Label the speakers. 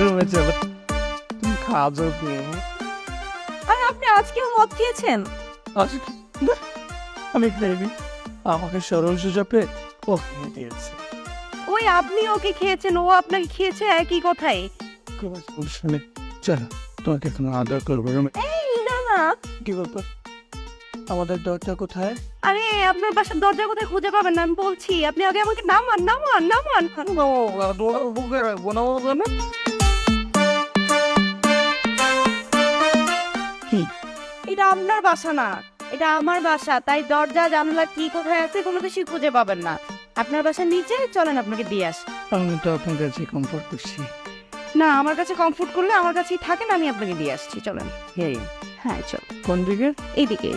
Speaker 1: রুমে চলো তুমি খাজো কি
Speaker 2: আর আপনি আজকেও মদ খেয়েছেন?
Speaker 1: আমি আমাকে সরল সুজাপে ও খেয়ে দিয়েছে।
Speaker 2: ওই আপনি ওকে খেয়েছেন ও আপনাকে খেয়েছে একই কথাই।
Speaker 1: নেই। চলো তোমাকে এখন আদর করব রুমে।
Speaker 2: এই না না।
Speaker 1: কি ব্যাপার? আমাদের দরজা কোথায়?
Speaker 2: আরে আপনার বাসার দরজা কোথায় খুঁজে পাবেন না আমি বলছি। আপনি আগে আমাকে নামান নামান নামান। এটা আপনার বাসা না এটা আমার বাসা তাই দরজা জানলা কি কোথায় আছে কোনো কিছুই খুঁজে পাবেন না। আপনার বাসার নিচে চলেন আপনাকে দিয়ে আস।
Speaker 1: আমি তো আপনার কাছে কমফোর্ট করছি।
Speaker 2: না আমার কাছে কমফোর্ট করলে আমার কাছেই থাকেন আমি আপনাকে দিয়ে আসছি চলেন।
Speaker 1: হ্যাঁ
Speaker 2: হ্যাঁ চল।
Speaker 1: কোন দিকে?
Speaker 2: এইদিকে।